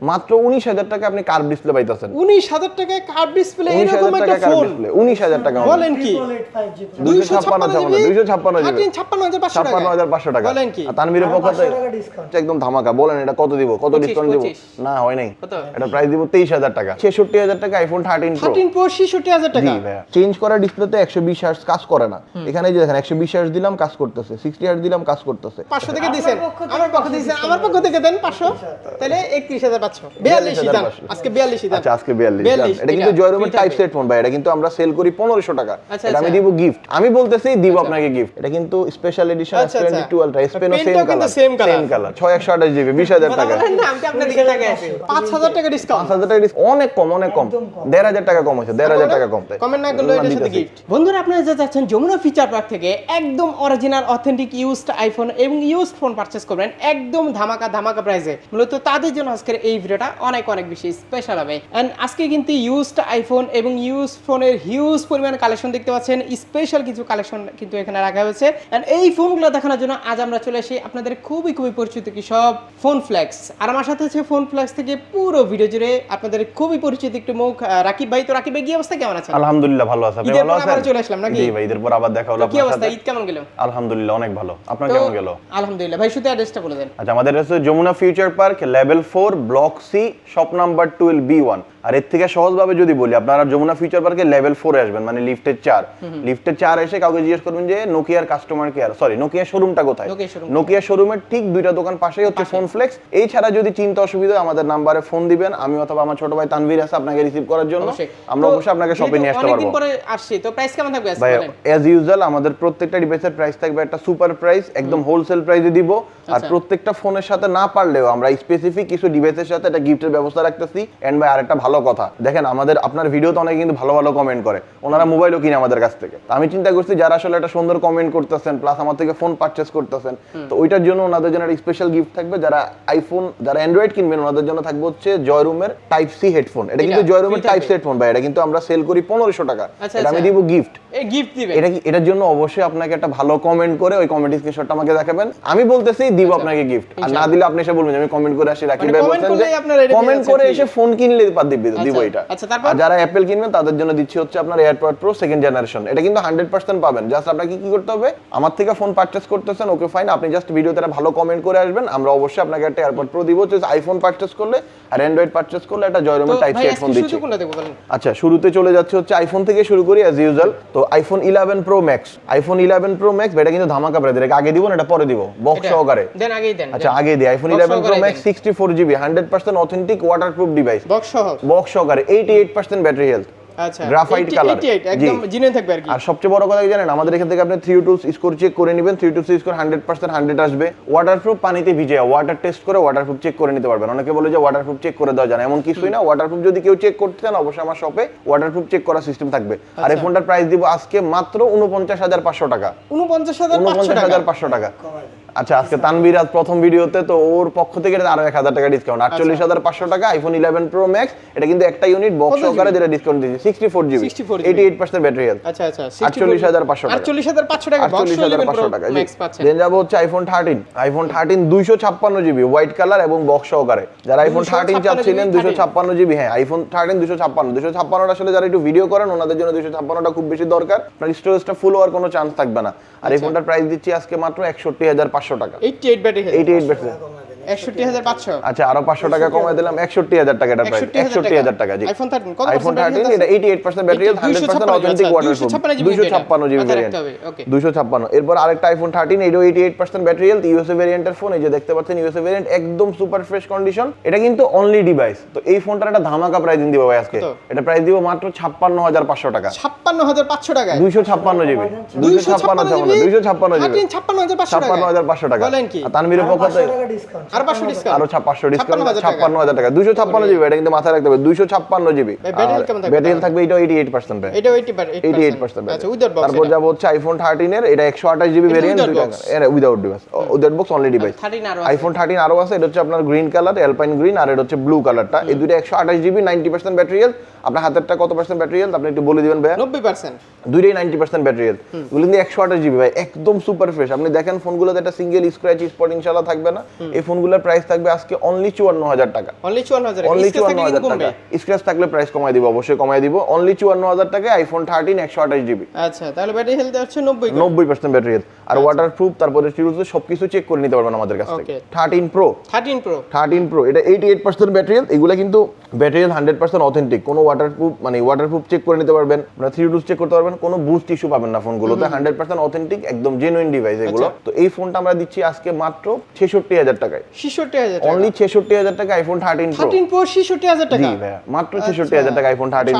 মাত্র উনিশ হাজার টাকা আপনি কার্ভ ডিসপ্লে পাইতেছেন। উনিশ হাজার টাকায় কার্ভ ডিসপ্লে উনিশ এরকম হাজার একটা ফোন ডিসপ্লে উনিশ হাজার টাকা বলেন কি? দুইশো ছাপ্পান্ন ছাপ্পান্ন দুইশো ছাপ্পান্ন ছাপ্পান্ন হাজার পাঁচশো ছাপ্পান্ন টাকা। হাজার পাঁচশো টাকা। বলেন কি? আর তানভীরের পক্ষ থেকে একদম ধামাকা। বলেন এটা কত দিব? কত ডিসকাউন্ট দিব? না হয় নাই। এটা প্রাইস দিব তেইশ হাজার টাকা। ছেষট্টি হাজার টাকা iPhone thirteen pro thirteen pro ছেষট্টি হাজার টাকা। চেঞ্জ করা ডিসপ্লেতে একশো বিশ হার্স কাজ করে না। এখানে এই যে দেখেন একশো বিশ হার্স দিলাম কাজ করতেছে। সিক্সটি হার্স দিলাম কাজ করতেছে। পাঁচশো থেকে দিয়েছেন আমার পক্ষ থেকে দিয়েছেন আমার পক্ষ থেকে দেন পাঁচশো। তাহলে একত্রিশ হাজার পাঁচশো বিয়াল্লিশ দাম। আজকে বিয়াল্লিশ দাম। আচ্ছা আজকে বিয়াল্লিশ। এটা কিন্তু এটা টাইপ সেট ফোন ভাই এটা কিন্তু আমরা সেল করি পনেরোশো টাকা। আচ্ছা, এটা আমি আচ্ছা। দিব গিফট আমি বলতেছি দিব আপনাকে গিফট এটা কিন্তু special edition twenty. Two ultra স্পেনও same colour same colour ছয় একশো আঠাশ জিবি বিশ হাজার টাকা। বলেন না, আমি তো আপনার দিকে তাকিয়ে আছি। পাঁচ হাজার টাকা ডিসকাউন্ট পাঁচ হাজার টাকা অনেক কম অনেক কম। দেড় হাজার টাকা কম হয়েছে দেড় হাজার টাকা কম। কমেন্ট না করলে এটার সাথে গিফট বন্ধুরা আপনারা যা চাচ্ছেন যমুনা ফিচার পার্ক থেকে একদম অরিজিনাল অথেন্টিক ইউজড আইফোন এবং ইউজড ফোন করবেন একদম ধামাকা ধামাকা প্রাইসে মূলত তাদের জন্য আজকের এই ভিডিওটা অনেক অনেক বেশি স্পেশাল হবে। এন্ড আজকে কিন্তু ইউজড আইফোন এবং ইউজ ফোনের হিউজ পরিমাণ কালেকশন দেখতে পাচ্ছেন। স্পেশাল কিছু কালেকশন কিন্তু এখানে রাখা হয়েছে। এন্ড এই ফোনগুলো দেখানোর জন্য আজ আমরা চলে আসি আপনাদের খুবই খুবই পরিচিত কি সব ফোন ফ্লেক্স আর আমার সাথে আছে ফোন ফ্লেক্স থেকে পুরো ভিডিও জুড়ে আপনাদের খুবই পরিচিত একটু মুখ রাকিব ভাই। তো রাকিব ভাই কি অবস্থা? কেমন আছেন? আলহামদুলিল্লাহ ভালো আছে। আপনি ভালো আছেন? চলে আসলাম নাকি? জি ভাই ঈদের পর আবার দেখা হলো আপনার অবস্থা? সাথে। ঈদ কেমন গেল? আলহামদুলিল্লাহ অনেক ভালো। আপনার কেমন গেল? আলহামদুলিল্লাহ ভাই শুধু অ্যাড্রেসটা বলে দেন। আচ্ছা আমাদের হচ্ছে Jamuna Future Park level four block C shop number twelve B one আর এর থেকে সহজভাবে যদি বলি আপনারা যমুনা ফিউচার পার্কে লেভেল ফোরে আসবেন মানে লিফটের চার। লিফটের চার এসে কাউকে জিজ্ঞেস করবেন যে নোকিয়ার কাস্টমার কেয়ার সরি নোকিয়া শোরুমটা কোথায়? নোকিয়া শোরুমের ঠিক দুইটা দোকান পাশেই হচ্ছে ফোন ফ্লেক্স এই ছাড়া যদি চিন্তা অসুবিধা আমাদের নাম্বারে ফোন দিবেন। আমি অথবা আমার ছোট ভাই তানভীর আছে আপনাকে রিসিভ করার জন্য। আমরা অবশ্যই আপনাকে শপে নিয়ে আসতে পারব। পরে আসছি তো প্রাইস কেমন থাকবে? ভাই অ্যাজ ইউজুয়াল আমাদের প্রত্যেকটা ডিভাইসের প্রাইস থাকবে একটা সুপার প্রাইস একদম হোলসেল প্রাইসে দিব। আর আচ্ছা। প্রত্যেকটা ফোনের সাথে না পারলেও আমরা স্পেসিফিক কিছু ডিভাইসের সাথে একটা গিফটের ব্যবস্থা রাখতেছি। এন্ড ভাই আরেকটা ভালো কথা। দেখেন আমাদের আপনার ভিডিওতে অনেকে কিন্তু ভালো ভালো কমেন্ট করে। ওনারা মোবাইলও কিনে আমাদের কাছ থেকে। তো আমি চিন্তা করছি যারা আসলে একটা সুন্দর কমেন্ট করতেছেন প্লাস আমার থেকে ফোন পারচেস করতেছেন তো ওইটার জন্য ওনাদের জন্য একটা স্পেশাল গিফট থাকবে। যারা আইফোন যারা অ্যান্ড্রয়েড কিনবেন ওনাদের জন্য থাকবে হচ্ছে জয়রুমের টাইপ সি হেডফোন এটা কিন্তু এটা জয়রুমের টাইপ সি হেডফোন ভাই। এটা কিন্তু আমরা সেল করি পনেরোশো টাকা। আচ্ছা, এটা আমি আচ্ছা। দিব গিফট এই গিফট দিবে এটা কি এটার জন্য অবশ্যই আপনাকে একটা ভালো কমেন্ট করে ওই কমেন্ট স্ক্রিনশটটা আমাকে দেখাবেন। আমি বলতেছি দিব আপনাকে গিফট আর না দিলে আপনি এসে বলবেন আমি কমেন্ট করে আসি রাকিব মানে ভাই বলছেন কমেন্ট করে এসে ফোন কিনলে বাদ দিব আচ্ছা, এটা। আচ্ছা, আর যারা অ্যাপেল কিনবেন তাদের জন্য দিচ্ছি হচ্ছে আপনার এয়ারপড প্রো সেকেন্ড জেনারেশন এটা কিন্তু হান্ড্রেড পার্সেন্ট পাবেন। জাস্ট আপনাকে কি করতে হবে? আমার থেকে ফোন পারচেস করতেছেন ওকে ফাইন আপনি জাস্ট ভিডিওতে ভালো কমেন্ট করে আসবেন। আমরা অবশ্যই আপনাকে একটা এয়ারপড প্রো দিব। যে আইফোন পারচেস করলে আর অ্যান্ড্রয়েড পারচেস করলে একটা জয়রুমের টাইপ সি হেডফোন দিচ্ছি। আচ্ছা শুরুতে চলে যাচ্ছে হচ্ছে আইফোন থেকে শুরু করি অ্যাজ ইউজুয়াল তো iPhone eleven pro max iPhone eleven pro max এটা কিন্তু ধামাকা এটা আগে দিব না এটা পরে দিব। বক্স সহকারে। দেন আগেই দেন আচ্ছা আগে দিই। IPhone eleven pro max sixty four GB hundred percent authentic waterproof device box সহ। বক্স সহকারে eighty eight percent battery health আচ্ছা Graphite 80 color, 88, একদম জিনে থাকবে আর কি। আর সবচেয়ে বড় কথা কি জানেন? আমাদের এখান থেকে আপনি থ্রি টু স্কোর চেক করে নেবেন। Three two score hundred percent hundred আসবে। ওয়াটারপ্রুফ পানিতে ভিজে ওয়াটার টেস্ট করে ওয়াটারপ্রুফ চেক করে নিতে পারবেন। অনেকে বলে যে ওয়াটারপ্রুফ চেক করে দেওয়া যায় না এমন কিছুই না। ওয়াটারপ্রুফ যদি কেউ চেক করতে চান অবশ্যই আমার শপে ওয়াটারপ্রুফ চেক করার সিস্টেম থাকবে। আর এই ফোনটার প্রাইস দিব আজকে মাত্র উনপঞ্চাশ হাজার পাঁচশো টাকা। উনপঞ্চাশ টাকা? হাজার পাঁচশো টাকা। আচ্ছা আজকে তানবির আজ প্রথম ভিডিওতে তো ওর পক্ষ থেকে এটা আরও এক হাজার টাকা ডিসকাউন্ট আটচল্লিশ হাজার পাঁচশো টাকা আইফোন ইলেভেন প্রো ম্যাক্স এটা কিন্তু একটা ইউনিট বক্স সহকারে যেটা ডিসকাউন্ট দিয়েছে sixty four GB 64 GB eighty eight percent battery health আচ্ছা আচ্ছা 48,500 টাকা। আটচল্লিশ হাজার পাঁচশো টাকা আটচল্লিশ হাজার পাঁচশো টাকা দেন যাব হচ্ছে আইফোন থার্টিন আইফোন থার্টিন দুইশো ছাপ্পান্ন জিবি হোয়াইট কালার এবং বক্স সহকারে। যারা আইফোন 256 থার্টিন চাচ্ছিলেন দুশো ছাপ্পান্ন জিবি হ্যাঁ আইফোন থার্টিন দুশো ছাপ্পান্ন। দুশো ছাপ্পান্নটা আসলে যারা একটু ভিডিও করেন ওনাদের জন্য দুশো ছাপ্পান্নটা খুব বেশি দরকার। আপনার স্টোরেজটা ফুল হওয়ার কোনো চান্স থাকবে না। আর এই আচ্ছা। ফোনটার প্রাইস দিচ্ছি আজকে মাত্র একষট্টি হাজার পাঁচশো টাকা। Eighty eight battery eighty eight পাঁচশো আচ্ছা আরও পাঁচশো টাকা দিলাম টাকা এটা প্রাইস একষট্টি হাজার টাকা। জি। আইফোন থার্টিন কত আইফোন থার্টিন এটা ব্যাটারি অথেন্টিক ওয়াটারপ্রুফ জিবি এরপর আরেকটা আইফোন ব্যাটারি হেলথ ইউএসএ ভ্যারিয়েন্টের ফোন এই যে দেখতে পাচ্ছেন ইউএসএ ভ্যারিয়েন্ট একদম সুপার ফ্রেশ কন্ডিশন এটা কিন্তু অনলি ডিভাইস তো এই ফোনটার একটা ধামাকা প্রাইস দিব ভাই আজকে। এটা প্রাইস দিব মাত্র ছাপ্পান্ন হাজার পাঁচশো টাকা। ছাপ্পান্ন হাজার পাঁচশো টাকায়? দুইশো ছাপ্পান্ন জিবি দুইশো ছাপ্পান্ন ছাপ্পান্ন দুইশো ছাপ্পান্ন জিবি থার্টিন ছাপ্পান্ন হাজার পাঁচশো টাকা ছাপ্পান্ন হাজার পাঁচশো টাকা। বলেন কি? তানভীরের পক্ষ থেকে আর পাঁচশো ডিসকাউন্ট আরও ছাপ্পাশশো ডিসকাউন্ট 56,000 টাকা। ছাপ্পান্ন হাজার টাকা। দুইশো ছাপ্পান্ন জিবি এটা কিন্তু মাথায় রাখতে হবে। দুইশো ছাপ্পান্ন জিবি। ভাই, battery কেমন থাকবে ব্যাটারি থাকবে এটা এইটি এইট পার্সেন্ট এটা এইটি এইটি এইট পার্সেন্ট আচ্ছা উইদাউট বক্স তারপর যাব হচ্ছে আইফোন থার্টিন এর এটা একশো আঠাশ GB variant without box? Without device without box only device iPhone thirteen আরও আছে। এটা হচ্ছে আপনার গ্রিন কালার অ্যালপাইন গ্রিন আর এটা হচ্ছে ব্লু কালারটা এই দুটো একশো আঠাশ GB ninety percent battery health আপনার হাতেরটা কত পার্সেন্ট ব্যাটারি হেলথ আপনি একটু বলে দিবেন নব্বই পার্সেন্ট দুইটাই নাইনটি পার্সেন্ট ব্যাটারি হেলথ এগুলো কিন্তু একশো আঠাশ জিবি ভাই একদম সুপার ফ্রেশ আপনি দেখেন ফোনগুলোতে একটা সিঙ্গেল স্ক্র্যাচ স্পট ইনশাল্লাহ থাকবে না। এই ফোনগুলো ফোনগুলোর প্রাইস থাকবে আজকে অনলি চুয়ান্ন হাজার টাকা অনলি 54000 অনলি স্কেচ চুয়ান্ন হাজার টাকা। স্ক্র্যাচ থাকলে প্রাইস কমাই দিব অবশ্যই কমাই দিব। অনলি চুয়ান্ন হাজার টাকায় আইফোন থার্টিন একশো আঠাশ জিবি আচ্ছা তাহলে ব্যাটারি হেলথ হচ্ছে 90 করে নব্বই পার্সেন্ট ব্যাটারি আর ওয়াটার প্রুফ তারপরে সবকিছু চেক করে নিতে পারবেন আমাদের কাছ থেকে. Thirteen pro 13 pro thirteen pro এটা eighty eight percent battery health এগুলো কিন্তু battery health hundred percent authentic কোনো ওয়াটার প্রুফ মানে ওয়াটার প্রুফ চেক করে নিতে পারবেন আপনারা থ্রি চেক করতে পারবেন কোনো বুস্ট ইস্যু পাবেন না ফোনগুলোতে হান্ড্রেড পার্সেন্ট অথেন্টিক একদম জেনুইন ডিভাইস এগুলো। আচ্ছা। তো এই ফোনটা আমরা দিচ্ছি আজকে মাত্র ছেষট্টি হাজার টাকায়। 66000 টাকা। অনলি ছেষট্টি হাজার টাকা আইফোন থার্টিন প্রো 13 প্রো 66000 টাকা। মাত্র ছেষট্টি হাজার টাকা আইফোন থার্টিন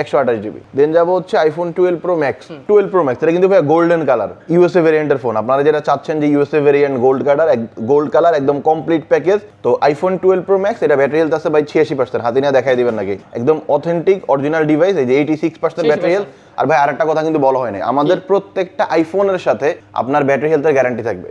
একশো আঠাশ জিবি। দেন যাব হচ্ছে iPhone twelve pro max twelve pro max এটা কিন্তু ভাইয়া গোল্ডেন কালার ইউএসএ ভেরিয়েন্টের ফোন আপনারা যেটা চাচ্ছেন যে USA variant gold colour gold colour একদম কমপ্লিট প্যাকেজ তো আইফোন টুয়েলভ প্রো ম্যাক্স এটা ব্যাটারি হেলথ আছে ভাই ছিয়াশি পার্সেন্ট হাতে নিয়ে দেখাই দিবেন নাকি? একদম অথেন্টিক অরিজিনাল ডিভাইস এই যে eighty six percent battery health আর ভাই আরেকটা কথা কিন্তু বলা হয়নি। আমাদের প্রত্যেকটা আইফোনের সাথে আপনার ব্যাটারি হেলথের গ্যারান্টি থাকবে।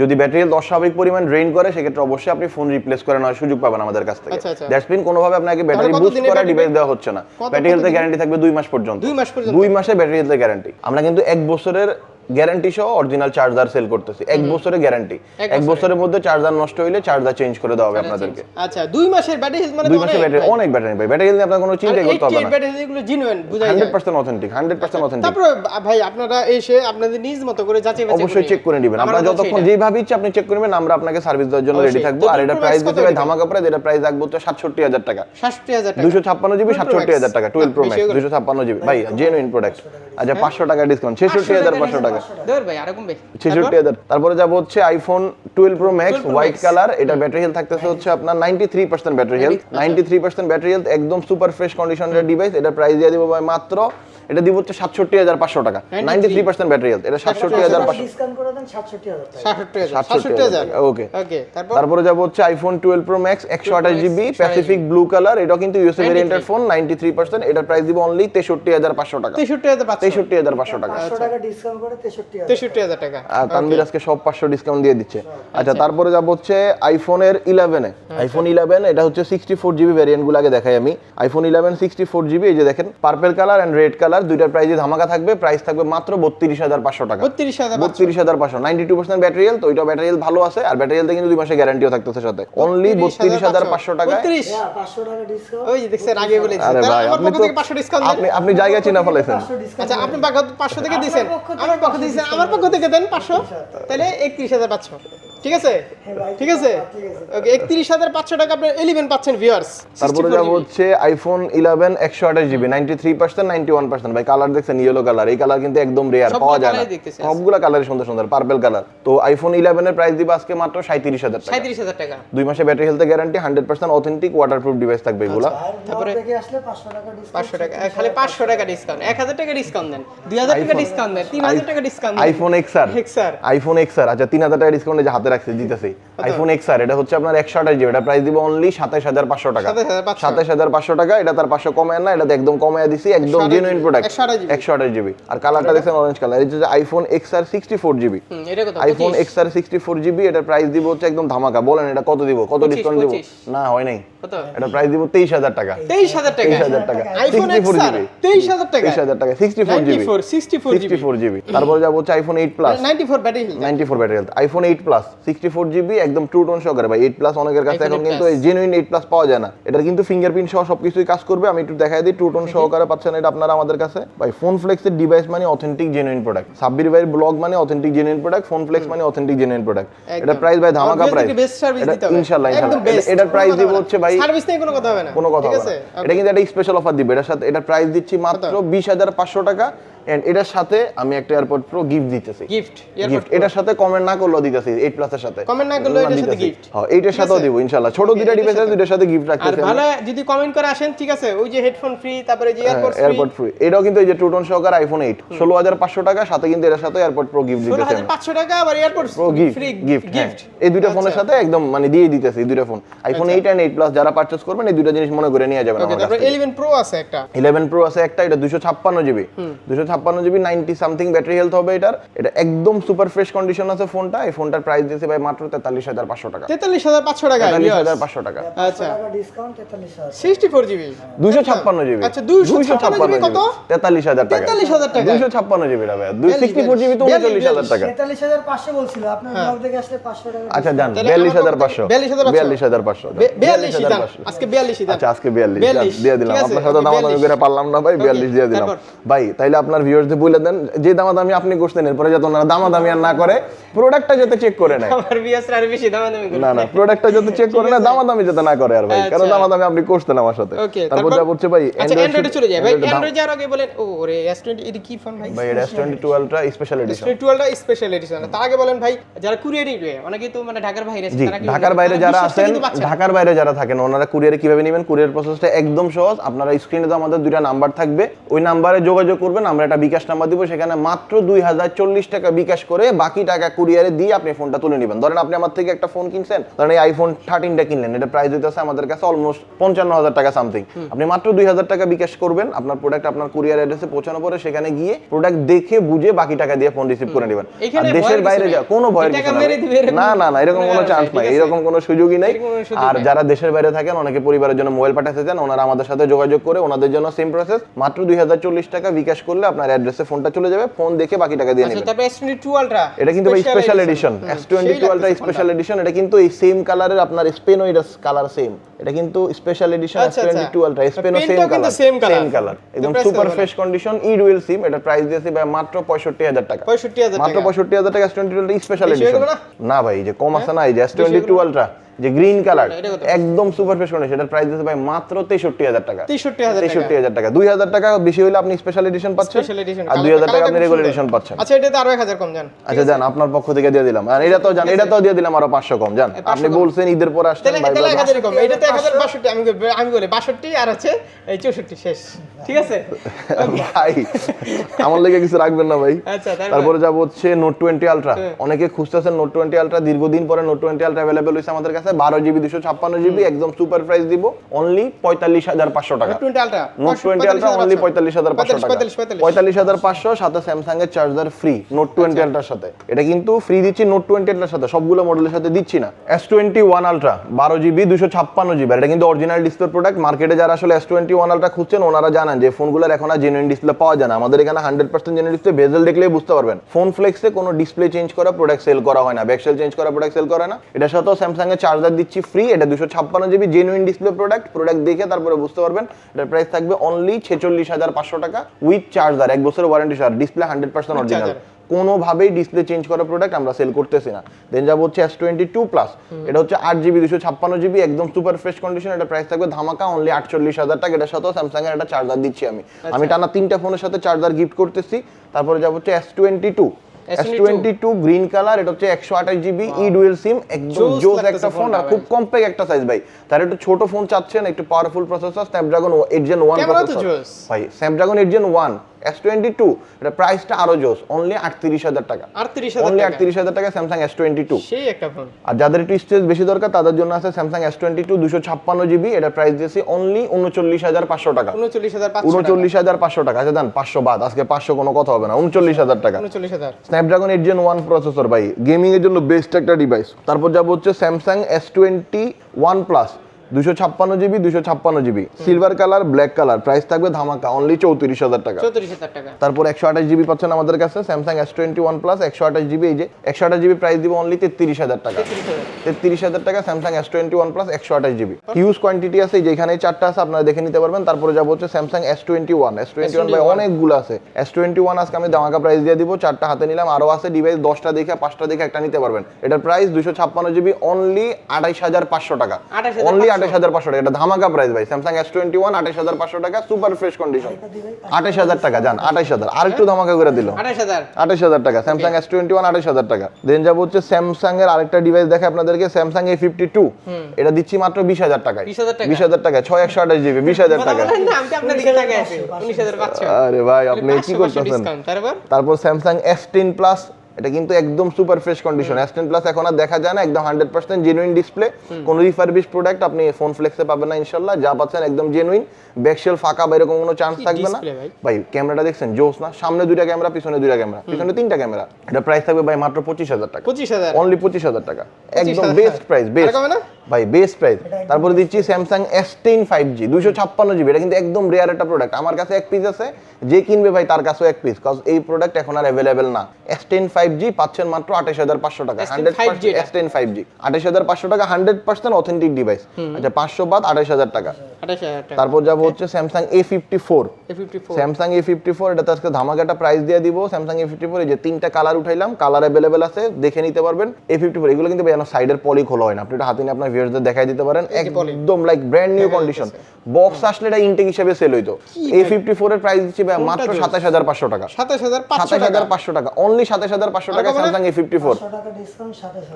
যদি ব্যাটারি হেলথ অস্বাভাবিক পরিমাণ ড্রেন করে সেক্ষেত্রে অবশ্যই আপনি ফোন রিপ্লেস করে নেওয়ার সুযোগ পাবেন আমাদের কাছ থেকে। আচ্ছা, আচ্ছা। দ্যাটস মিন কোনোভাবে আপনাকে ব্যাটারি বুস্ট করা ডিভাইস দেওয়া হচ্ছে না। ব্যাটারি হেলথের গ্যারান্টি থাকবে দুই মাস পর্যন্ত। দুই মাস পর্যন্ত। দুই মাসে ব্যাটারি হেলথের গ্যারান্টি আমরা কিন্তু এক বছরের গ্যারান্টি সহ অরিজিনাল চার্জার সেল করতেছি। এক বছরের গ্যারান্টি। এক বছরের। মধ্যে চার্জার নষ্ট হইলে চার্জার চেঞ্জ করে দেওয়া হবে আপনাদেরকে। আচ্ছা দুই মাসের ব্যাটারি হেলথ মানে দুই মাসের ব্যাটারি অনেক ব্যাটারি ভাই। ব্যাটারি হেলথ আপনার কোনো চিন্তাই করতে হবে না। ব্যাটারি এগুলো জেনুইন বুঝাই হান্ড্রেড যায় percent authentic hundred percent authentic তারপরে ভাই আপনারা এসে আপনাদের নিজ মতো করে যাচাই বাছাই অবশ্যই চেক করে নেবেন। আমরা আপনারা যতক্ষণ। যেভাবে ইচ্ছে আপনি চেক করবেন আমরা আপনাকে সার্ভিস দেওয়ার জন্য রেডি। থাকব। আর এটা প্রাইস কত দিতে ভাই ধামাকা প্রাইস এটা প্রাইস রাখব সাতষট্টি হাজার টাকা। 66000 টাকা। দুশো ছাপ্পান্ন জিবি 12 Pro সাতষট্টি হাজার Max। টাকা টুয়েলভ প্রো ম্যাক্স বেশি হয়ে দুশো ছাপ্পান্ন জিবি ভাই জেনুইন প্রোডাক্ট আচ্ছা পাঁচশো টাকা ডিসকাউন্ট ছেষট্টি হাজার ভাই আর কমবে তারপরে? যাব হচ্ছে iPhone twelve pro max white colour এটা ব্যাটারি হেলথ থাকতেছে হচ্ছে আপনার ninety three percent battery health ninety three percent battery health একদম সুপার ফ্রেশ কন্ডিশনের ডিভাইস এটা প্রাইস দিয়ে দিব ভাই মাত্র এটা দিব হচ্ছে সাতষট্টি হাজার পাঁচশো টাকা ninety three percent battery health এটা সাতষট্টি হাজার পাঁচশো। ডিসকাউন্ট করে দেন সাতষট্টি হাজার টাকা। 66000 সাতষট্টি হাজার 66000 ওকে ওকে তারপরে? যাব হচ্ছে আইফোন টুয়েলভ প্রো ম্যাক্স একশো আঠাশ জিবি প্যাসিফিক ব্লু কালার এটাও কিন্তু ইউএসএ ভেরিয়েন্টের ফোন নাইনটি থ্রি পার্সেন্ট এটার প্রাইস দিব অনলি তেষট্টি হাজার পাঁচশো টাকা। 63500 তেষট্টি হাজার পাঁচশো টাকা। পাঁচশো টাকা ডিসকাউন্ট করে তেষট্টি হাজার 63000 টাকা। আর তানভীর আজকে সব পাঁচশো ডিসকাউন্ট দিয়ে দিচ্ছে। আচ্ছা। তারপরে যাব হচ্ছে আইফোনের ইলেভেনে আইফোন ইলেভেন এটা হচ্ছে সিক্সটি ফোর জিবি ভ্যারিয়েন্টগুলো আগে দেখাই আমি। IPhone eleven sixty four GB এই যে দেখেন purple colour and red colour দুইটার প্রাইসে ধামাকা থাকবে প্রাইস থাকবে মাত্র বত্রিশ হাজার পাঁচশো টাকা। 32500 বত্রিশ হাজার পাঁচশো ninety two percent battery health ওইটা ব্যাটারি ভালো আছে আর ব্যাটারি হেলথে কিন্তু দুই মাসের গ্যারান্টিও থাকতেছে সাথে। অনলি বত্রিশ হাজার পাঁচশো টাকায়। 32 পাঁচশো টাকা ওই দেখছেন আগে বলেছি। আরে ভাই আমার আপনি পক্ষ তো থেকে 500 ডিসকাউন্ট দেন। আপনি আপনি জায়গা চিনা ফেলাইছেন। পাঁচশো আচ্ছা আপনি 500 থেকে দিয়েছেন। আমার পক্ষ দিয়েছেন আমার পক্ষ থেকে দেন 500 তাহলে 31500 ঠিক আছে ভাই, ঠিক আছে? ঠিক আছে। ওকে 31500 টাকা আপনি 11 পাচ্ছেন ভিউয়ার্স তারপরে যাব হচ্ছে আইফোন ইলেভেন একশো আঠাশ GB ninety three percent ninety one percent ভাই কালার দেখছেন ইয়েলো কালার এই কালার কিন্তু একদম রেয়ার পাওয়া যায় না। সবগুলো কালারই সুন্দর সুন্দর পার্পেল কালার তো আইফোন ইলেভেনের প্রাইস দিব আজকে মাত্র সাঁত্রিশ হাজার টাকা। 37000 টাকা। দুই মাসে battery health guarantee hundred percent authentic waterproof device থাকবে এগুলো। আর তারপরে- পাঁচশো টাকা ডিসকাউন্ট টাকা খালি 500 টাকা ডিসকাউন্ট 1000 টাকা ডিসকাউন্ট দেন। 2000 টাকা ডিসকাউন্ট দেন। 3000 টাকা discount iPhone X R iPhone X R আচ্ছা তিন হাজার টাকা ডিসকাউন্ট যে হাতে রাখছে দিতেছি আইফোন এক্স আর এটা হচ্ছে আপনার একশো আঠাশ জিবি এটা প্রাইস দিব অনলি সাতাশ হাজার পাঁচশো টাকা। 27500 সাতাশ হাজার পাঁচশো টাকা এটা তার পাঁচশো কমে না এটা একদম কমে দিছি একদম জেনুইন প্রোডাক্ট 128 GB একশো আঠাশ জিবি আর কালারটা দেখছেন অরেঞ্জ কালার এই যে iPhone X R sixty four GB এটা iPhone 25? X R sixty four GB এটার প্রাইস দিব হচ্ছে একদম ধামাকা। বলেন এটা কত দিব? কত ডিসকাউন্ট দিব? না হয় নাই। কত? এটা প্রাইস দিব তেইশ হাজার টাকা। 23000 টাকা। তেইশ হাজার টাকা। সিক্সটি ফোর জিবি 23000 টাকা। তেইশ হাজার টাকা sixty four GB 94 64 sixty four GB তারপরে যাব হচ্ছে iPhone eight plus 94 battery health ninety four battery iPhone eight plus sixty four GB একদম ট্রু টোন সহকারে ভাই এইট প্লাস অনেকের কাছে এখন কিন্তু এই জেনুইন এইট প্লাস পাওয়া যায় না। এটার কিন্তু ফিঙ্গারপ্রিন্ট সহ সবকিছুই কাজ করবে আমি একটু দেখাই দিই ট্রু টোন সহকারে পাচ্ছেন এটা আপনারা আমাদের কাছে। ভাই ফোন ফ্লেক্সের ডিভাইস মানে অথেন্টিক জেনুইন প্রোডাক্ট সাব্বির ভাইয়ের ব্লগ মানে authentic genuine product phone flex মানে অথেন্টিক জেনুইন প্রোডাক্ট। এটা প্রাইস ভাই ধামাকা প্রাইস ইনশাআল্লাহ ইনশাআল্লাহ। এটার প্রাইস দিব হচ্ছে ভাই সার্ভিস নিয়ে কোনো কথা হবে না। কোনো কথা ঠিক হবে। এটা কিন্তু একটা স্পেশাল অফার দিবে। এটার সাথে এটার প্রাইস দিচ্ছি মাত্র বিশ হাজার পাঁচশো টাকা। এন্ড এটার সাথে আমি একটা এয়ারপোর্ট প্রো গিফট দিতেছি। গিফট গিফট এটার সাথে কমেন্ট না করলেও দিতেছি সাথে। Comment না করলেও এটার সাথে gift। হ্যাঁ এইটার সাথেও দিব ইনশাআল্লাহ। ছোট দুইটা ডিভাইস আছে দুইটার সাথে গিফট আর ভালো যদি কমেন্ট করে আসেন ঠিক আছে ওই যে হেডফোন ফ্রি তারপরে যে এয়ারপড ফ্রি এয়ারপোর্ট ফ্রি এটাও কিন্তু এই যে টুটন সহকার আইফোন এইট ষোলো হাজার পাঁচশো টাকা সাথে কিন্তু এটার সাথে এয়ারপোর্ট প্রো গিফট দিতেছি 16500 টাকা আবার AirPods pro gift free gift gift এই দুইটা ফোনের সাথে একদম মানে দিয়ে দিতেছি এই দুইটা phone iPhone eight and eight plus যারা পারচেস করবেন এই দুইটা জিনিস মনে করে নিয়ে যাবেন আমার কাছ তারপরে 11 প্রো আছে একটা। ইলেভেন প্রো আছে একটা এটা দুশো ছাপ্পান্ন জিবি দুশো ছাপ্পান্ন GB ninety something battery health হবে এটার। এটা একদম সুপার ফ্রেশ কন্ডিশন আছে ফোনটা। এই ফোনটার প্রাইস দিয়েছে ভাই মাত্র তেতাল্লিশ হাজার পাঁচশো টাকা। তেতাল্লিশ হাজার পাঁচশো টাকা তেতাল্লিশ হাজার পাঁচশো টাকা। আচ্ছা। তেতাল্লিশ হাজার সিক্সটি ফোর জিবি দুইশো ছাপ্পান্ন জিবি আচ্ছা, 256 GB কত? তেতাল্লিশ হাজার টাকা। 43,000 টাকা। দুইশো ছাপ্পান্ন জিবি টা ভাই দুই সিক্সটি ফোর জিবি তো উনচল্লিশ হাজার টাকা। তেতাল্লিশ হাজার পাঁচশো বলছিল আপনার ব্লগ থেকে আসলে পাঁচশো টাকা। আচ্ছা তাহলে বিয়াল্লিশ হাজার পাঁচশো। বিয়াল্লিশ হাজার পাঁচশো। বিয়াল্লিশ হাজার পাঁচশো। আজকে বিয়াল্লিশ আচ্ছা আজকে বিয়াল্লিশ। দিয়ে দিলাম। আপনার সাথে okay, দামাদামি করে পারলাম না ভাই। বিয়াল্লিশ দিয়ে দিলাম। ভাই তাইলে আপনার ভিউয়ার্সদের বলে দেন যে দামাদামি আপনি করছেন এরপরে যাতে ওনারা দামাদামি আর না করে প্রোডাক্টটা যাতে চেক করে নেয়। আমার বিয়াসরা আরও বেশি দাম দামি না না প্রোডাক্টটা যাতে চেক করে না দামাদামি যাতে না করে আর ভাই কারণ আচ্ছা। দামাদামি আপনি করছেন আমার সাথে। তারপর? যা বলছে ভাই আচ্ছা অ্যান্ড্রয়েডে চলে যায়। ভাই অ্যান্ড্রয়েড যাওয়ার আগে বলেন ও রে S20 এটা কি ফোন ভাই? ভাই এটা S22 Ultra স্পেশাল এডিশন টুয়েলভটা স্পেশাল এডিশন তার আগে বলেন ভাই যারা কুরিয়ার অনেকে তো মানে ঢাকার বাইরে আছে তারা কি ঢাকার বাইরে যারা আছেন ঢাকার বাইরে যারা থাকেন ওনারা কুরিয়ারে কীভাবে নেবেন? কুরিয়ার প্রসেসটা একদম সহজ। আপনারা স্ক্রিনে তো আমাদের দুইটা নাম্বার থাকবে। ওই নাম্বারে যোগাযোগ করবেন আমরা একটা বিকাশ নাম্বার দিব সেখানে মাত্র দুই হাজার চল্লিশ টাকা বিকাশ করে বাকি টাকা কুরিয়ারে দিয়ে আপনি ফোনটা তুলে নেবেন। ধরেন আপনি আমার থেকে একটা ফোন কিনছেন ধরেন এই আইফোন থার্টিনটা কিনলেন এটা প্রাইস হইতেছে আমাদের কাছে অলমোস্ট পঞ্চান্ন হাজার টাকা সামথিং আপনি মাত্র দুই হাজার টাকা বিকাশ করবেন আপনার প্রোডাক্ট আপনার কুরিয়ার অ্যাড্রেসে পৌঁছানোর পরে সেখানে গিয়ে প্রোডাক্ট দেখে বুঝে বাকি টাকা দিয়ে ফোন রিসিভ করে নেবেন। দেশের বাইরে যা কোনো ভয়ের কিছু না না না এরকম কোনো চান্স নাই। এরকম কোনো সুযোগই নেই। আর যারা দেশের বাইরে থাকেন অনেকে পরিবারের জন্য মোবাইল পাঠাতে চান ওনারা আমাদের সাথে যোগাযোগ করে ওনাদের জন্য সেম প্রসেস মাত্র দুই হাজার চল্লিশ টাকা বিকাশ করলে আপনার অ্যাড্রেসে ফোনটা চলে যাবে ফোন দেখে বাকি টাকা দিয়ে আচ্ছা নেবেন। তারপরে S22 Ultra এটা কিন্তু ভাই স্পেশাল এডিশন হুম, S twenty two ultra special edition এটা কিন্তু এই সেম কালারের আপনার স্পেনোইডাস কালার সেম এটা কিন্তু স্পেশাল এডিশন টু আচ্ছা। আলট্রা স্পেনো সেম কালার সেম কালার একদম সুপার ফ্রেশ কন্ডিশন ই ডুয়েল সিম এটা প্রাইস দিয়েছি ভাই মাত্র পঁয়ষট্টি হাজার টাকা। 65,000 মাত্র টাকা। পঁয়ষট্টি হাজার টাকা S twenty two special edition না? হ্যাঁ? ভাই এই যে কম আছে না এই যে এস টোয়েন্টি টু আলট্রা যে গ্রিন কালার একদম সুপার ফ্রেশ কন্ডিশন এটার প্রাইস দিয়েছে ভাই মাত্র তেষট্টি হাজার টাকা। 63,000 টাকা। তেষট্টি হাজার টাকা। বেশি হলে আপনি স্পেশাল এডিশন পাচ্ছেন। Special edition, আর colour- দুই হাজার টাকা আপনি রেগুলার এডিশন পাচ্ছেন। আচ্ছা এটা তো আরও 1000 কম জান আচ্ছা যান আপনার পক্ষ থেকে দিয়ে দিলাম। আর এটা তো জান এটা তো দিয়ে দিলাম আরও পাঁচশো কম জান আপনি বলছেন ঈদের পরে আসছেন ভাই তাহলে বলবেন, 1000 কম। 1062 আমি আমি বলি 62 আর হচ্ছে এই 64 শেষ। ঠিক আছে? ভাই আমার লেগে কিছু রাখবেন না ভাই। আচ্ছা তারপরে? যাব হচ্ছে নোট টোয়েন্টি আলট্রা। অনেকে খুঁজতেছেন নোট টোয়েন্টি আলট্রা দীর্ঘদিন পরে নোট টোয়েন্টি আলট্রা অ্যাভেলেবেল হয়েছে আমাদের কাছে। বারো জিবি দুশো ছাপ্পান্ন জিবি একদম সুপার প্রাইস দিব। অনলি পঁয়তাল্লিশ হাজার পাঁচশো টাকা। Note 20 ultra note twenty ultra only পঁয়তাল্লিশ হাজার পাঁচশো। টাকা। 45 45 পঁয়তাল্লিশ হাজার পাঁচশো সাথে স্যামসাং এর চার্জার ফ্রি নোট টোয়েন্টি আলট্রার সাথে। এটা কিন্তু ফ্রি দিচ্ছি নোট টোয়েন্টি আলট্রার সাথে। সবগুলো মডেলের সাথে দিচ্ছি না। এস টোয়েন্টি ওয়ান আলট্রা বারো জিবি দুশো ছাপ্পান্ন জিবি এটা কিন্তু অরিজিনাল ডিসপ্লে প্রোডাক্ট মার্কেটে যারা আসলে এস টোয়েন্টি ওয়ান আলট্রা খুঁজছেন ওনারা জানেন যে ফোনগুলোর এখন আর জেনুইন ডিসপ্লে পাওয়া যায় না। আমাদের এখানে hundred percent genuine display bezel দেখলেই বুঝতে পারবেন। ফোন ফ্লেক্সে কোনো ডিসপ্লে চেঞ্জ করা প্রোডাক্ট সেল করা হয় না। ব্যাকসেল চেঞ্জ করা প্রোডাক্ট সেল করে না। এটার সাথেও স্যামসাং এর চার্জার দিচ্ছি ফ্রি এটা দুশো ছাপ্পান্ন GB genuine display product product দেখে তারপরে বুঝতে পারবেন। এটার প্রাইস থাকবে অনলি ছেচল্লিশ হাজার পাঁচশো টাকা উইথ চার্জার এক বছরের warranty sir display hundred percent original. কোনোভাবেই ডিসপ্লে চেঞ্জ করা প্রোডাক্ট আমরা সেল করতেছি না। দেন যাব হচ্ছে এস টোয়েন্টি টু প্লাস এটা হচ্ছে আট জিবি দুশো ছাপ্পান্ন জিবি একদম সুপার ফ্রেশ কন্ডিশন এটা প্রাইস থাকবে ধামাকা অনলি আটচল্লিশ হাজার টাকা। এটার সাথেও স্যামসাং এর একটা চার্জার দিচ্ছি আমি। আমি টানা তিনটা ফোনের সাথে চার্জার গিফট করতেছি। তারপরে যাব হচ্ছে S twenty two S S22 twenty two green colour এটা হচ্ছে একশো আঠাশ জিবি ই ডুয়েল সিম একদম জোস একটা ফোন আর খুব কম্প্যাক্ট একটা সাইজ ভাই। তার একটু ছোট ফোন চাচ্ছেন একটু powerful processor Snapdragon eight gen one processor ভাই Snapdragon eight gen one S twenty two এটা প্রাইসটা আরও জোস অনলি আটত্রিশ হাজার টাকা। 38,000 অনলি। আটত্রিশ হাজার টাকা স্যামসাং এস টোয়েন্টি টু সেই একটা ফোন আর যাদের একটু বেশি দরকার তাদের জন্য আছে স্যামসাং এস টোয়েন্টি টু দুশো ছাপ্পান্ন জিবি এটা প্রাইস দিয়েছি অনলি উনচল্লিশ হাজার পাঁচশো টাকা। 39500 উনচল্লিশ হাজার পাঁচশো টাকা। আচ্ছা দেন পাঁচশো বাদ আজকে পাঁচশো কোনো কথা হবে না উনচল্লিশ হাজার টাকা। 39000 Snapdragon eight gen one processor ভাই গেমিং এর জন্য বেস্ট একটা ডিভাইস তারপর যাব হচ্ছে Samsung S twenty one plus দুশো ছাপ্পান্ন জিবি দুশো ছাপ্পান্ন GB. Silver colour black colour price থাকবে ধামাকা অনলি চৌত্রিশ হাজার টাকা। 34000 টাকা। তারপর একশো আঠাশ জিবি পাচ্ছেন আমাদের কাছে Samsung S twenty one plus একশো আঠাশ জিবি এই যে একশো আঠাশ জিবি প্রাইস দিব অনলি তেত্রিশ হাজার টাকা। 33000 তেত্রিশ হাজার টাকা Samsung S twenty one plus একশো আঠাশ জিবি। হিউজ কোয়ান্টিটি আছে যেখানে চারটা আছে আপনারা দেখে নিতে পারবেন। তারপরে যাব হচ্ছে Samsung S twenty one S twenty one S21 অনেকগুলো আছে। এস টোয়েন্টি ওয়ান আজকে আমি দামাকা প্রাইস দিয়ে দিব চারটা হাতে নিলাম আরও আছে ডিভাইস দশটা দেখে পাঁচটা দেখে একটা নিতে পারবেন। এটার প্রাইস দুশো ছাপ্পান্ন জিবি অনলি আঠাইশ হাজার পাঁচশো টাকা। 28,500 অনলি আঠাইশ হাজার পাঁচশো টাকা। এটা ধামাকা প্রাইস ভাই। স্যামসাং এস টোয়েন্টি ওয়ান আঠাইশ হাজার পাঁচশো টাকা সুপার ফ্রেশ কন্ডিশন আঠাইশ হাজার টাকা যান আঠাইশ হাজার। আরেকটু ধামাকা করে দিল। আঠাশ হাজার। টাকা স্যামসাং এস টোয়েন্টি ওয়ান আঠাশ হাজার টাকা। দেন যাব হচ্ছে স্যামসাং এর আরেকটা ডিভাইস দেখে আপনাদেরকে স্যামসাং এ ফিফটি টু এটা দিচ্ছি মাত্র বিশ হাজার টাকায়। 20,000 টাকা? বিশ হাজার টাকা ছয় একশো আঠাশ জিবি বিশ হাজার টাকা বলেন না আমি তো আপনার দিকে তাকাই আছি? 19500 আরে ভাই আপনি কি করতেছেন? তারপর? তারপর স্যামসাং এস টেন প্লাস এটা কিন্তু একদম super fresh condition S ten plus এখন আর দেখা যায় না একদম হান্ড্রেড পার্সেন্ট জেনুইন ডিসপ্লে কোনো রিফারবিশ প্রোডাক্ট আপনি ফোন ফ্লেক্সে পাবেন না ইনশাল্লাহ। যা পাচ্ছেন একদম জেনুইন ব্যাকশেল ফাঁকা বা এরকম কোনো চান্স থাকবে না। ভাই? ক্যামেরাটা দেখছেন? জোস না? সামনে দুইটা ক্যামেরা পিছনে দুইটা ক্যামেরা পিছনে তিনটা ক্যামেরা এটা প্রাইস থাকবে ভাই মাত্র পঁচিশ হাজার টাকা। পঁচিশ হাজার। অনলি পঁচিশ হাজার টাকা। একদম বেস্ট প্রাইস বেস্ট? ভাই বেস্ট প্রাইস তারপরে দিচ্ছি Samsung S ten five G দুইশো ছাপ্পান্ন জিবি এটা কিন্তু একদম রেয়ার একটা প্রোডাক্ট আমার কাছে এক পিস আছে। যে কিনবে ভাই তার কাছেও এক পিস কজ এই প্রোডাক্ট এখন আর অ্যাভেলেবেল না। এস টেন ফাইভ জি পাচ্ছেন মাত্র আঠাশ হাজার পাঁচশো টাকা hundred S ten five G আঠাশ হাজার পাঁচশো টাকা হান্ড্রেড পার্সেন্ট অথেন্টিক ডিভাইস আচ্ছা পাঁচশো বাদ আঠাশ হাজার টাকা। তারপর যাব হচ্ছে Samsung A fifty four Samsung A fifty four এটা আজকে ধামাকাটা প্রাইস দিয়ে দিব। স্যামসাং এ ফিফটি ফোর এই যে তিনটা কালার উঠাইলাম কালার অ্যাভেলেবেল আছে দেখে নিতে পারবেন। এ ফিফটি ফোর এগুলো কিন্তু সাইডের পলি খোলা হয় না। আপনি এটা হাতে নিয়ে আপনার ভিউয়ারদের দেখাই দিতে পারেন। একদম like brand new condition box আসলে এটা ইনটেক হিসেবে সেল হইতো। এ ফিফটি ফোর এর প্রাইস দিচ্ছি মাত্র সাতাশ হাজার পাঁচশো টাকা। সাতাশ হাজার পাঁচশো টাকা? অনলি সাতাশ হাজার পাঁচশো টাকা স্যামসাং এ ফিফটি ফোর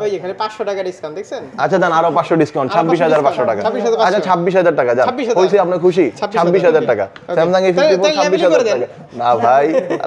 ওই এখানে পাঁচশো টাকা ডিসকাউন্ট দেখছেন? আচ্ছা দেন আরও পাঁচশো ডিসকাউন্ট ছাব্বিশ হাজার পাঁচশো টাকা। আচ্ছা ছাব্বিশ হাজার টাকা যান 26,000 হয়েছে আপনার খুশি? 26,000 ছাব্বিশ হাজার টাকা। স্যামসাং এ ফিফটি ফোর ছাব্বিশ হাজার। টাকা। না ভাই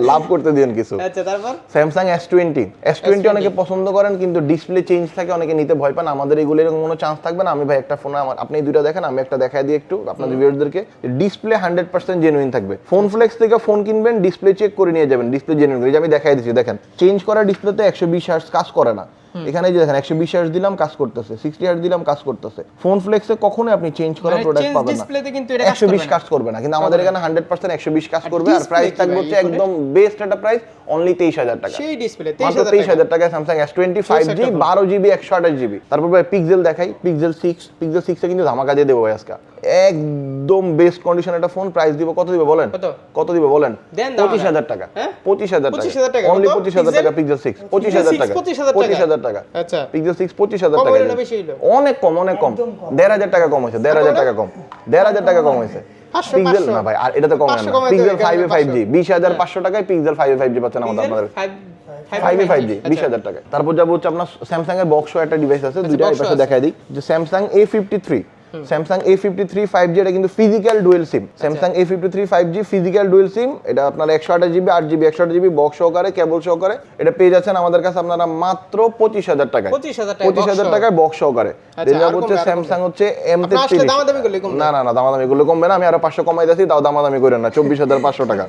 লাভ করতে দিন কিছু। আচ্ছা তারপর? Samsung S twenty S twenty অনেকে পছন্দ করেন কিন্তু ডিসপ্লে চেঞ্জ থাকে অনেকে নিতে ভয় পান। আমাদের এগুলো এরকম কোনো চান্স থাকবে না। আমি ভাই একটা ফোন আমার আপনি দুইটা দেখেন আমি একটা দেখাই দিই একটু আপনাদের ভিউয়ারদেরকে ডিসপ্লে হান্ড্রেড পার্সেন্ট জেনুইন থাকবে। ফোন ফ্লেক্স থেকে ফোন কিনবেন ডিসপ্লে চেক করে নিয়ে যাবেন ডিসপ্লে জেনুইন এই যে আমি দেখাই দিচ্ছি দেখেন। চেঞ্জ করা ডিসপ্লেতে একশো বিশ হার্স কাজ করে না। এখানে যে দেখেন একশো বিশ হার্স দিলাম কাজ করতেছে। সিক্সটি হার্স দিলাম কাজ করতেছে। ফোন ফ্লেক্সে কখনোই আপনি চেঞ্জ করা প্রোডাক্ট পাবেন না। একশো বিশ কাজ করবে না। কিন্তু আমাদের এখানে হান্ড্রেড পার্সেন্ট একশো বিশ কাজ করবে আর প্রাইস থাকবে হচ্ছে একদম বেস্ট একটা প্রাইস অনলি তেইশ হাজার টাকা। সেই ডিসপ্লে তেইশ মাত্র হাজার তেইশ হাজার টাকায় Samsung S twenty five G বারো জিবি একশো আঠাশ জিবি তারপর পিক্সেল দেখাই। পিক্সেল সিক্স পিক্সেল সিক্সে কিন্তু ধামাকা দিয়ে দেবো আজকে। একদম বেস্ট কন্ডিশন একটা ফোন প্রাইস দিব কত দিবে বলেন? কত? কত দিবে বলেন? দাও পঁচিশ। হাজার টাকা। হ্যাঁ? পঁচিশ হাজার টাকা। 25,000 টাকা, অনলি? পঁচিশ হাজার? টাকা পিক্সেল সিক্স পঁচিশ হাজার Pixel টাকা। 25,000 টাকা? পঁচিশ হাজার টাকা। আচ্ছা। পিক্সেল সিক্স পঁচিশ হাজার কম টাকা। না বেশি হইল? অনেক কম অনেক কম। দেড় হাজার টাকা কম হয়েছে দেড় হাজার টাকা কম। দেড় হাজার টাকা কম হয়েছে। পিক্সেল না ভাই আর এটা তো কম না। পিক্সেল ফাইভ এখানে ফাইভ জি বিশ হাজার পাঁচশো টাকায় পিক্সেল ফাইভ ফাইভ জি পাচ্ছেন আমাদের আপনাদের। ফাইভ ফাইভ জি বিশ হাজার টাকা তারপর যাব হচ্ছে আপনার স্যামসাং এর বক্স একটা ডিভাইস আছে দুইটা এই পাশে দেখাই দিই। যে Samsung A fifty three Samsung A fifty three five G এটা কিন্তু physical dual SIM Samsung A fifty three five G physical dual SIM এটা আপনার একশো আঠাশ জিবি আট জিবি একশো আঠাশ জিবি বক্স সহকারে কেবল সহকারে এটা পেয়ে যাচ্ছেন আমাদের কাছে আপনারা মাত্র পঁচিশ হাজার টাকায়। 25,000 টাকায় পঁচিশ হাজার টাকায় বক্স সহকারে আচ্ছা, হচ্ছে স্যামসাং হচ্ছে এম তেত্রিশ। না? না না দামাদামি করলে কমবে না আমি আরও পাঁচশো কমাই দিচ্ছি তাও দামাদামি করেন না চব্বিশ হাজার পাঁচশো টাকা।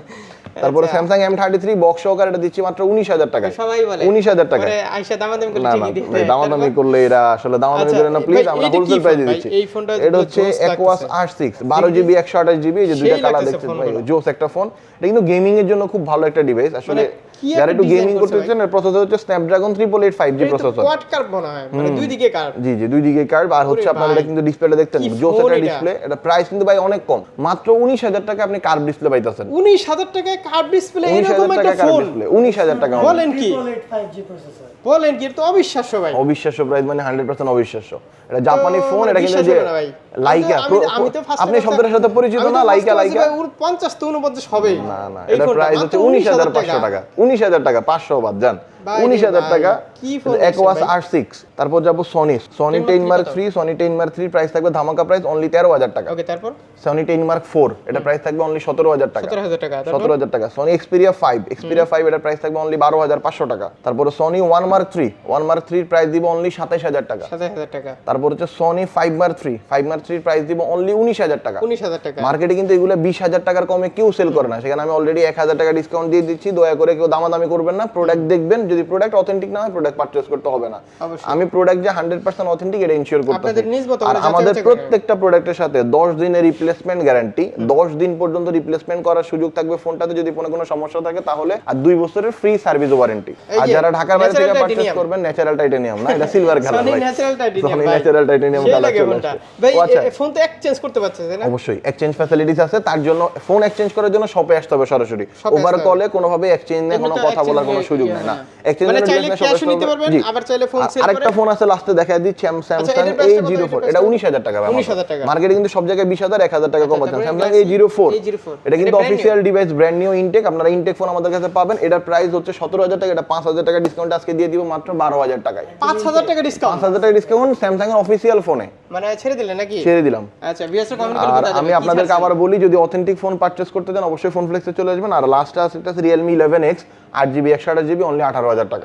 তারপরে। Samsung M thirty three box সহকারে এটা দিচ্ছি মাত্র উনিশ হাজার টাকা সবাই বলে। উনিশ হাজার টাকা না না দামাদামি করলে এরা আসলে দামাদামি আচ্ছা, করে না প্লিজ আমরা হোলসেল প্রাইসে দিচ্ছি। এটা হচ্ছে একোয়াস আর সিক্স বারো জিবি একশো আঠাশ জিবি এই যে দুইটা কালার ভাই। জোস একটা ফোন এটা কিন্তু গেমিং এর জন্য খুব ভালো একটা ডিভাইস আসলে কি যারা একটু গেমিং করতে চান প্রসেসর হচ্ছে Snapdragon triple eight five G processor মনে হয়, মানে দুই দিকে। জি জি দুই দিকে কার্ভ আর হচ্ছে আপনারা এটা কিন্তু ডিসপ্লেটা দেখতেন জোস একটা ডিসপ্লে এটা প্রাইস কিন্তু ভাই অনেক কম মাত্র উনিশ হাজার টাকা আপনি কার্ভ ডিসপ্লে পাইতেছেন। উনিশ হাজার টাকায় কার্ভ ডিসপ্লে উনিশ এরকম হাজার একটা ফোন ডিসপ্লে উনিশ হাজার টাকা বলেন কি? জি প্রসেসর বলেন কি তো অবিশ্বাস্য ভাই। অবিশ্বাস্য প্রাইস মানে হান্ড্রেড পার্সেন্ট অবিশ্বাস্য। এটা জাপানি ফোন এটা কিন্তু যে হবে। লাইকা আমি তো- আমি আপনি শব্দটার সাথে পরিচিত না লাইকা লাইকা পঞ্চাশ ওর 50 তো 49 হবেই। না না এটা প্রাইস হচ্ছে উনিশ হাজার পাঁচশো টাকা। উনিশ হাজার টাকা পাঁচশো বাদ যান উনিশ হাজার টাকা। একোয়াস আর সিক্স তারপর যাব Sony Sony ten mark three Sony ten mark three price থাকবে ধামাকা প্রাইস অনলি তেরো হাজার টাকা। ওকে তারপর? সনি টেন মার্ক ফোর এটা প্রাইস থাকবে অনলি সতেরো হাজার টাকা। 17000 টাকা তারপর? সতেরো হাজার টাকা। Sony Xperia five Xperia five এটার প্রাইস থাকবে অনলি বারো হাজার পাঁচশো টাকা। তারপরে Sony one mark three one mark থ্রির প্রাইস দিব অনলি সাতাইশ হাজার টাকা। টাকা। তারপর হচ্ছে Sony five mark three five mark থ্রির প্রাইস দিব অনলি উনিশ হাজার টাকা। 19000 টাকা। মার্কেটে কিন্তু এগুলো বিশ হাজার টাকার কমে কেউ সেল করে না। সেখানে আমি অলরেডি এক হাজার টাকা ডিসকাউন্ট দিয়ে দিচ্ছি। দয়া করে কেউ দামাদামি করবেন না। প্রোডাক্ট দেখবেন যদি প্রোডাক্ট অথেন্টিক না হয় প্রোডাক্ট পারচেস করতে হবে না। আমি প্রোডাক্ট যে হান্ড্রেড পার্সেন্ট অথেন্টিক এটা ইনশিওর করতে আর আমাদের প্রত্যেকটা প্রোডাক্টের সাথে দশ দিনের রিপ্লেসমেন্ট গ্যারান্টি দশ দিন পর্যন্ত রিপ্লেসমেন্ট করার সুযোগ থাকবে ফোনটাতে যদি কোনো কোনো সমস্যা থাকে তাহলে আর দুই বছরের ফ্রি সার্ভিস ওয়ারেন্টি আর যারা ঢাকার বাইরে থেকে titanium। করবেন ন্যাচারাল টাইটানিয়াম না এটা silver colour Sony natural titanium ভাই। ন্যাচারাল টাইটানিয়াম কালার ভাই আচ্ছা। ফোন তো এক্সচেঞ্জ করতে পারছে না? অবশ্যই এক্সচেঞ্জ ফ্যাসিলিটিস আছে তার জন্য ফোন এক্সচেঞ্জ করার জন্য শপে আসতে হবে সরাসরি। ওভার। কলে কোনোভাবে এক্সচেঞ্জ নিয়ে কোনো কথা বলার কোনো সুযোগ নেই না। এক্সচেঞ্জ মানে চাইলে নিতে পারবেন, আবার চাইলে phone sell আরেকটা ফোন আছে লাস্টে দিচ্ছি স্যামসাং এটা price টা? উনিশ হাজার টাকা 19,000 টাকা। মার্কেটে কিন্তু সব জায়গায় বিশ হাজার এক হাজার টাকা কম আচ্ছা, তারপরে স্যামসাং এই জিরো ফোর A04 এটা কিন্তু এটা? Official device brand new intact আপনারা ইনটেক ফোন আমাদের কাছে পাবেন। এটার প্রাইস হচ্ছে সতেরো হাজার টাকা। এটা পাঁচ হাজার টাকা ডিসকাউন্ট আজকে দিয়ে দিব মাত্র বারো হাজার টাকায়। পাঁচ হাজার টাকা ডিসকাউন্ট হাজার টাকা ডিসকাউন্ট স্যামসাং এর অফিসিয়াল ফোনে মানে ছেড়ে দিলেন নাকি? ছেড়ে দিলাম। আচ্ছা ভিএস কমেন্ট করে আর আমি আপনাদেরকে আবার বলি যদি অথেন্টিক ফোন পারচেস করতে চান অবশ্যই ফোন ফ্লেক্সে চলে আসবেন। আর লাস্টে আছে আট জিবি একশো আঠাশ জিবি অনলি আঠারো হাজার টাকা।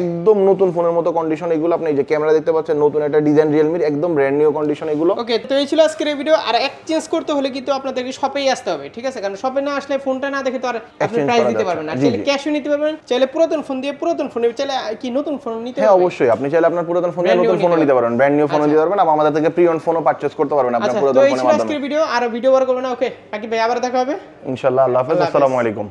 একদম নতুন ফোনের মতো কন্ডিশন এগুলো আপনি যে ক্যামেরা দেখতে পাচ্ছেন নতুন একটা ডিজাইন রিয়েলমির একদম ব্র্যান্ড নিউ কন্ডিশন এগুলো। ওকে তো এই ছিল আজকের এই ভিডিও আর এক্সচেঞ্জ করতে হলে কিন্তু আপনাদেরকে শপেই আসতে হবে ঠিক আছে? কারণ শপে না আসলে ফোনটা না দেখে তো আর আপনি প্রাইস দিতে পারবেন না। চাইলে ক্যাশও নিতে পারবেন চাইলে পুরাতন ফোন দিয়ে পুরাতন ফোন চাইলে কি নতুন ফোন নিতে হ্যাঁ অবশ্যই। আপনি চাইলে আপনার পুরাতন ফোন দিয়ে নতুন ফোনও নিতে পারবেন। ব্র্যান্ড নিউ ফোনও দিতে পারবেন। আবার আমাদের থেকে প্রি অন ফোনও পারচেস করতে পারবেন আপনার আচ্ছা পুরাতন ফোনের মাধ্যমে আজকের ভিডিও আর ভিডিও বার করবেন না? ওকে বাকি ভাই আবার দেখা হবে। ইনশাআল্লাহ আল্লাহ হাফেজ। আসসালামু আলাইকুম।